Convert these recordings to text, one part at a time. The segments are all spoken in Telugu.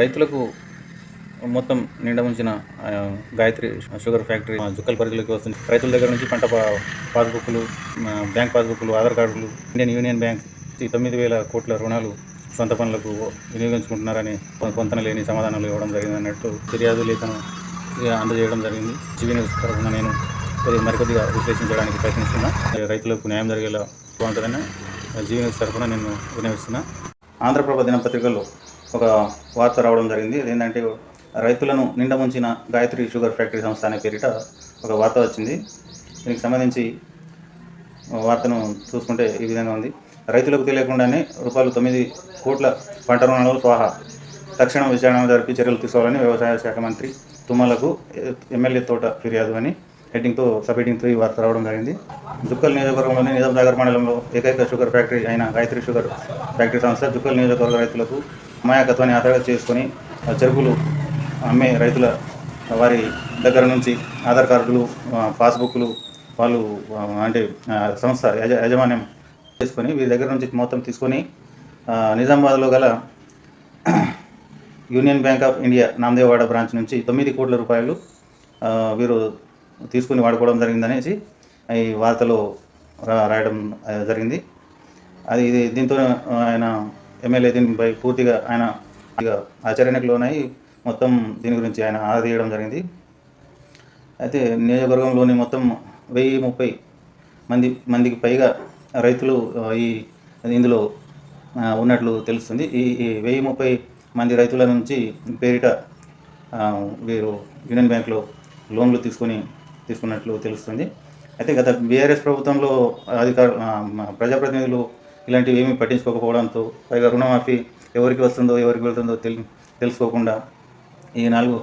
రైతులకు మొత్తం నిండా ఉంచిన గాయత్రి షుగర్ ఫ్యాక్టరీ జుక్కల పరిధిలోకి వస్తుంది. రైతుల దగ్గర నుంచి పంట పాస్బుక్లు బ్యాంక్ పాస్బుక్లు ఆధార్ కార్డులు ఇండియన్ యూనియన్ బ్యాంక్ తొమ్మిది వేల కోట్ల రుణాలు సొంత పనులకు వినియోగించుకుంటున్నారని పొంతన లేని సమాధానాలు ఇవ్వడం జరిగింది అన్నట్టు ఫిర్యాదు లేఖను ఇక అందజేయడం జరిగింది. జీవీ న్యూస్ తరఫున నేను కొద్దిగా మరికొద్దిగా విశ్లేషించడానికి ప్రయత్నిస్తున్నా. రైతులకు న్యాయం జరిగేలా బాగుంటుందని జీవీ న్యూస్ తరఫున నేను వినియోగిస్తున్నా ఆంధ్రప్రభ దినపత్రికలో ఒక వార్త రావడం జరిగింది. ఏంటంటే రైతులను నిండా ముంచిన గాయత్రి షుగర్ ఫ్యాక్టరీ సంస్థ అనే పేరిట ఒక వార్త వచ్చింది. దీనికి సంబంధించి వార్తను చూసుకుంటే ఈ విధంగా ఉంది. రైతులకు తెలియకుండానే రూపాయలు తొమ్మిది కోట్ల పంట రుణాలు స్వాహా తక్షణం విచారణ జరిపి చర్యలు తీసుకోవాలని వ్యవసాయ శాఖ మంత్రి తుమ్మలకు ఎమ్మెల్యే తోట ఫిర్యాదు అని హెడ్డింగ్తో సబ్ హెడ్డింగ్తో ఈ వార్త రావడం జరిగింది. జుక్కల్ నియోజకవర్గంలోని నిజాం సాగర్ మండలంలో ఏకైక షుగర్ ఫ్యాక్టరీ అయిన గాయత్రి షుగర్ ఫ్యాక్టరీ సంస్థ జుక్కల్ నియోజకవర్గ రైతులకు అమాయకత్వాన్ని ఆధారంగా చేసుకొని చెరుకులు అమ్మే రైతుల వారి దగ్గర నుంచి ఆధార్ కార్డులు పాస్బుక్లు వాళ్ళు అంటే సంస్థ యజ యాజమాన్యం చేసుకొని వీరి దగ్గర నుంచి మొత్తం తీసుకొని నిజామాబాద్లో గల Union Bank of India Namadevada branch నుంచి తొమ్మిది కోట్ల రూపాయలు వీరు తీసుకుని వాడుకోవడం జరిగిందనేసి ఈ వార్తలో రాయడం జరిగింది. అది ఇది దీంతో ఆయన ఎమ్మెల్యే దీనిపై పూర్తిగా ఆయన ఇక లోనై మొత్తం దీని గురించి ఆయన ఆరా తీయడం జరిగింది. అయితే నియోజకవర్గంలోని మొత్తం వెయ్యి ముప్పై మంది మందికి పైగా రైతులు ఈ ఇందులో ఉన్నట్లు తెలుస్తుంది. ఈ వెయ్యి ముప్పై మంది రైతుల నుంచి పేరిట వీరు యూనియన్ బ్యాంక్లో లోన్లు తీసుకొని తీసుకున్నట్లు తెలుస్తుంది. అయితే గత బీఆర్ఎస్ ప్రభుత్వంలో అధికార ప్రజాప్రతినిధులు ఇలాంటివి ఏమీ పట్టించుకోకపోవడంతో పైగా రుణమాఫీ ఎవరికి వస్తుందో ఎవరికి వెళ్తుందో తెలి తెలుసుకోకుండా ఈ నాలుగు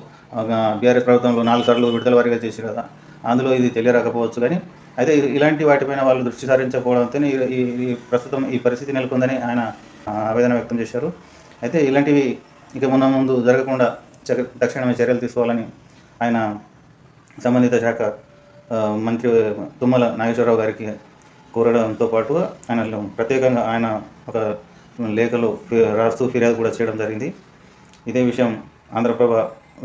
బీఆర్ఎస్ ప్రభుత్వంలో నాలుగు సార్లు విడుదల వారీగా చేశారు కదా. అందులో ఇది తెలియరాకపోవచ్చు కానీ అయితే ఇలాంటి వాటిపైన వాళ్ళు దృష్టి సారించకపోవడంతో ఈ ప్రస్తుతం ఈ పరిస్థితి నెలకొందని ఆయన ఆవేదన వ్యక్తం చేశారు. అయితే ఇలాంటివి ఇక మున్న ముందు జరగకుండా తక్షణమే చర్యలు తీసుకోవాలని ఆయన సంబంధిత శాఖ మంత్రి తుమ్మల నాగేశ్వరరావు గారికి కోరడంతో పాటు ఆయన ప్రత్యేకంగా ఆయన ఒక లేఖలో రాస్తూ ఫిర్యాదు కూడా చేయడం జరిగింది. ఇదే విషయం ఆంధ్రప్రభ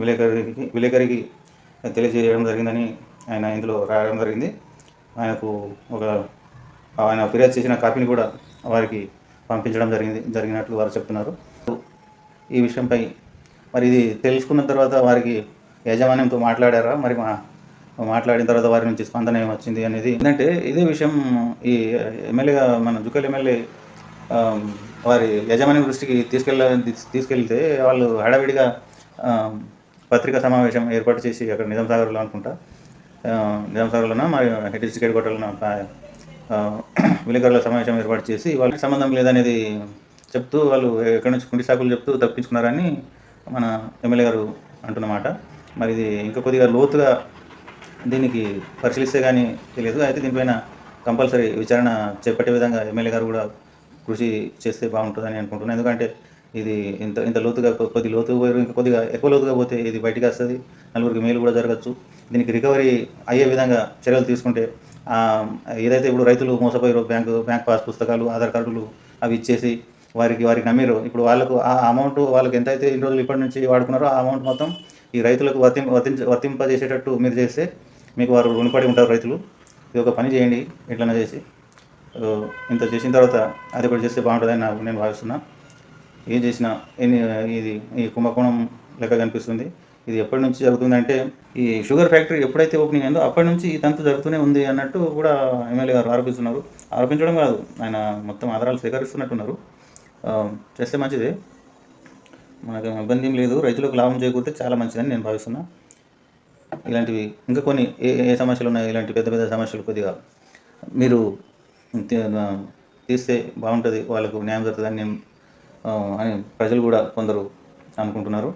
విలేకరికి విలేకరికి తెలియజేయడం జరిగిందని ఆయన ఇందులో రాయడం జరిగింది. ఆయనకు ఒక ఆయన ఫిర్యాదు చేసిన కాపీని కూడా వారికి పంపించడం జరిగింది జరిగినట్లు వారు చెప్తున్నారు. ఈ విషయంపై మరి ఇది తెలుసుకున్న తర్వాత వారికి యాజమాన్యంతో మాట్లాడారా? మరి మా మాట్లాడిన తర్వాత వారి నుంచి స్పందన ఏమొచ్చింది అనేది ఏంటంటే ఇదే విషయం ఈ ఎమ్మెల్యేగా మన జుకల్ ఎమ్మెల్యే వారి యజమాని దృష్టికి తీసుకెళ్ళ తీసుకెళ్తే వాళ్ళు హడావిడిగా పత్రికా సమావేశం ఏర్పాటు చేసి అక్కడ నిజాం సాగర్లో అనుకుంటా ఆ, నిజాం మరి హెడ్ డిస్ట్రిక్ట్ హెడ్ విలేకరుల సమావేశం ఏర్పాటు చేసి వాళ్ళకి సంబంధం లేదనేది చెప్తూ వాళ్ళు ఎక్కడి నుంచి కుండి సాకులు చెప్తూ తప్పించుకున్నారని మన ఎమ్మెల్యే గారు అంటున్నమాట. మరి ఇది ఇంకా కొద్దిగా లోతుగా దీనికి పరిశీలిస్తే కానీ తెలియదు. అయితే దీనిపైన కంపల్సరీ విచారణ చేపట్టే విధంగా ఎమ్మెల్యే గారు కూడా కృషి చేస్తే బాగుంటుందని అనుకుంటున్నాను ఎందుకంటే ఇది ఇంత ఇంత లోతుగా కొద్ది లోతుగా పోయారు. ఇంకా కొద్దిగా ఎక్కువ లోతుగా పోతే ఇది బయటకు వస్తుంది. నలుగురికి మేలు కూడా జరగచ్చు. దీనికి రికవరీ అయ్యే విధంగా చర్యలు తీసుకుంటే ఏదైతే ఇప్పుడు రైతులు మోసపోయారో బ్యాంకు బ్యాంక్ పాస్ పుస్తకాలు ఆధార్ కార్డులు అవి ఇచ్చేసి వారికి వారికి నమ్మిరు ఇప్పుడు వాళ్ళకు ఆ అమౌంట్ వాళ్ళకి ఎంత అయితే ఇన్ని రోజులు ఇప్పటి నుంచి వాడుకున్నారో ఆ అమౌంట్ మొత్తం ఈ రైతులకు వర్తిం వర్తించ వర్తింపజేసేటట్టు మీరు చేస్తే మీకు వారు రుణపడి ఉంటారు రైతులు. ఇది ఒక పని చేయండి ఇట్లనే చేసి. ఇంత చేసిన తర్వాత అది కూడా చేస్తే బాగుంటుందని నేను భావిస్తున్నా. ఏం చేసినా ఇది ఈ కుంభకోణం లెక్క కనిపిస్తుంది. ఇది ఎప్పటి నుంచి జరుగుతుందంటే ఈ షుగర్ ఫ్యాక్టరీ ఎప్పుడైతే ఓపెనింగ్ అయిందో అప్పటి నుంచి ఇదంతా జరుగుతూనే ఉంది అన్నట్టు కూడా ఎమ్మెల్యే గారు ఆరోపిస్తున్నారు. ఆరోపించడం కాదు ఆయన మొత్తం ఆధారాలు సేకరిస్తున్నట్టున్నారు. చేస్తే మంచిదే. మనకు ఇబ్బంది ఏం లేదు. రైతులకు లాభం చేకూరితే చాలా మంచిదని నేను భావిస్తున్నా. ఇలాంటివి ఇంకా కొన్ని ఏ ఏ సమస్యలు ఉన్నాయి? ఇలాంటి పెద్ద పెద్ద సమస్యలు కొద్దిగా మీరు తీస్తే బాగుంటుంది. వాళ్ళకు న్యాయం జరుగుతుందని నేను అని ప్రజలు కూడా కొందరు అనుకుంటున్నారు.